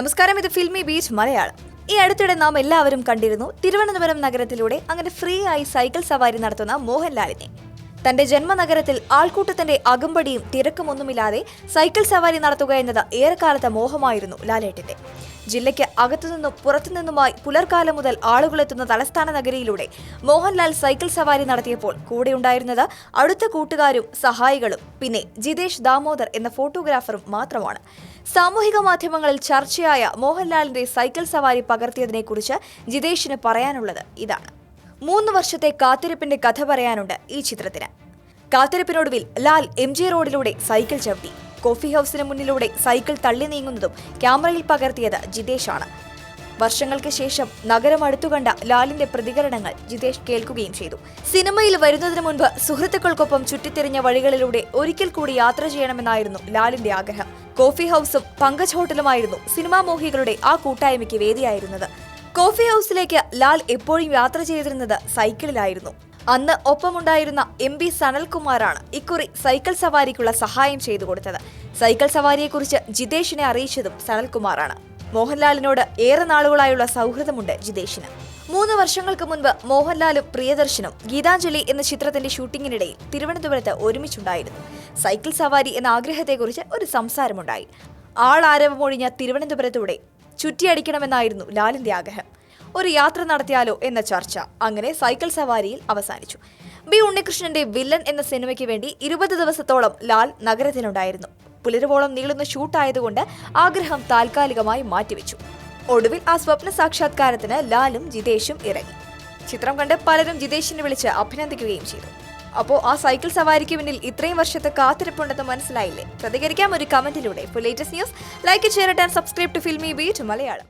നമസ്കാരം ഇത് filmy beach Malayalam. ഈ അടുത്തിടെ നാം എല്ലാവരും കണ്ടിരുന്നു തിരുവനന്തപുരം നഗരത്തിലൂടെ അങ്ങനെ ഫ്രീ ആയി സൈക്കിൾ സവാരി നടത്തുന്ന മോഹൻലാലിനെ. തന്റെ ജന്മനഗരത്തിൽ ആൾക്കൂട്ടത്തിന്റെ അകമ്പടിയും തിരക്കുമൊന്നുമില്ലാതെ സൈക്കിൾ സവാരി നടത്തുക എന്നത് ഏറെക്കാലത്തെ മോഹമായിരുന്നു ലാലേട്ടിന്റെ. ജില്ലയ്ക്ക് അകത്തുനിന്നും പുറത്തുനിന്നുമായി പുലർക്കാലം മുതൽ ആളുകളെത്തുന്ന തലസ്ഥാന നഗരിയിലൂടെ മോഹൻലാൽ സൈക്കിൾ സവാരി നടത്തിയപ്പോൾ കൂടെയുണ്ടായിരുന്നത് അടുത്ത കൂട്ടുകാരും സഹായികളും പിന്നെ ജിതേഷ് ദാമോദർ എന്ന ഫോട്ടോഗ്രാഫറും മാത്രമാണ്. സാമൂഹിക മാധ്യമങ്ങളിൽ ചർച്ചയായ മോഹൻലാലിന്റെ സൈക്കിൾ സവാരി പകർത്തിയതിനെക്കുറിച്ച് ജിതേഷിന് പറയാനുള്ളത് ഇതാണ്. മൂന്ന് വർഷത്തെ കാത്തിരിപ്പിന്റെ കഥ പറയാനുണ്ട് ഈ ചിത്രത്തിന്. കാത്തിരിപ്പിനൊടുവിൽ ലാൽ എം ജി റോഡിലൂടെ സൈക്കിൾ ചവിട്ടി. കോഫി ഹൗസിന് മുന്നിലൂടെ സൈക്കിൾ തള്ളി നീങ്ങുന്നതും ക്യാമറയിൽ പകർത്തിയത് ജിതേഷാണ്. വർഷങ്ങൾക്ക് ശേഷം നഗരം അടുത്തുകണ്ട ലാലിന്റെ പ്രതികരണങ്ങൾ ജിതേഷ് കേൾക്കുകയും ചെയ്തു. സിനിമയിൽ വരുന്നതിന് മുൻപ് സുഹൃത്തുക്കൾക്കൊപ്പം ചുറ്റിത്തിരിഞ്ഞ വഴികളിലൂടെ ഒരിക്കൽ കൂടി യാത്ര ചെയ്യണമെന്നായിരുന്നു ലാലിന്റെ ആഗ്രഹം. കോഫി ഹൗസും പങ്കജ് ഹോട്ടലുമായിരുന്നു സിനിമാ മോഹികളുടെ ആ കൂട്ടായ്മയ്ക്ക് വേദിയായിരുന്നത്. കോഫി ഹൗസിലേക്ക് ലാൽ എപ്പോഴും യാത്ര ചെയ്തിരുന്നത് സൈക്കിളിലായിരുന്നു. അന്ന് ഒപ്പമുണ്ടായിരുന്ന എം പി സനൽകുമാറാണ് ഇക്കുറി സൈക്കിൾ സവാരിക്കുള്ള സഹായം ചെയ്തു കൊടുത്തത്. സൈക്കിൾ സവാരിയെക്കുറിച്ച് ജിതേഷിനെ അറിയിച്ചതും സനൽകുമാറാണ്. മോഹൻലാലിനോട് ഏറെ നാളുകളായുള്ള സൗഹൃദമുണ്ട് ജിതേഷിന്. മൂന്ന് വർഷങ്ങൾക്ക് മുൻപ് മോഹൻലാലും പ്രിയദർശനും ഗീതാഞ്ജലി എന്ന ചിത്രത്തിന്റെ ഷൂട്ടിങ്ങിനിടയിൽ തിരുവനന്തപുരത്ത് ഒരുമിച്ചുണ്ടായിരുന്നു. സൈക്കിൾ സവാരി എന്ന ആഗ്രഹത്തെക്കുറിച്ച് ഒരു സംസാരമുണ്ടായി. ആളാരവമൊഴിഞ്ഞ തിരുവനന്തപുരത്തൂടെ ചുറ്റിയടിക്കണമെന്നായിരുന്നു ലാലിന്റെ ആഗ്രഹം. ഒരു യാത്ര നടത്തിയാലോ എന്ന ചർച്ച അങ്ങനെ സൈക്കിൾ സവാരിയിൽ അവസാനിച്ചു. ബി ഉണ്ണികൃഷ്ണന്റെ വില്ലൻ എന്ന സിനിമയ്ക്ക് വേണ്ടി ഇരുപത് ദിവസത്തോളം ലാൽ നഗരത്തിലുണ്ടായിരുന്നു. പുലരുവോളം നീളുന്ന ഷൂട്ടായതുകൊണ്ട് ആഗ്രഹം താൽക്കാലികമായി മാറ്റിവെച്ചു. ഒടുവിൽ ആ സ്വപ്ന സാക്ഷാത്കാരത്തിന് ലാലും ജിതേഷും ഇറങ്ങി. ചിത്രം കണ്ട് പലരും ജിതേഷിനെ വിളിച്ച് അഭിനന്ദിക്കുകയും ചെയ്തു. അപ്പോൾ ആ സൈക്കിൾ സവാരിക്ക് പിന്നിൽ ഇത്രയും വർഷത്തെ കാത്തിരിപ്പുണ്ടെന്ന് മനസ്സിലായില്ലേ? പ്രതികരിക്കാം ഒരു കമന്റിലൂടെ. ഇപ്പോൾ latest news like share and subscribe to Filmibeat Malayalam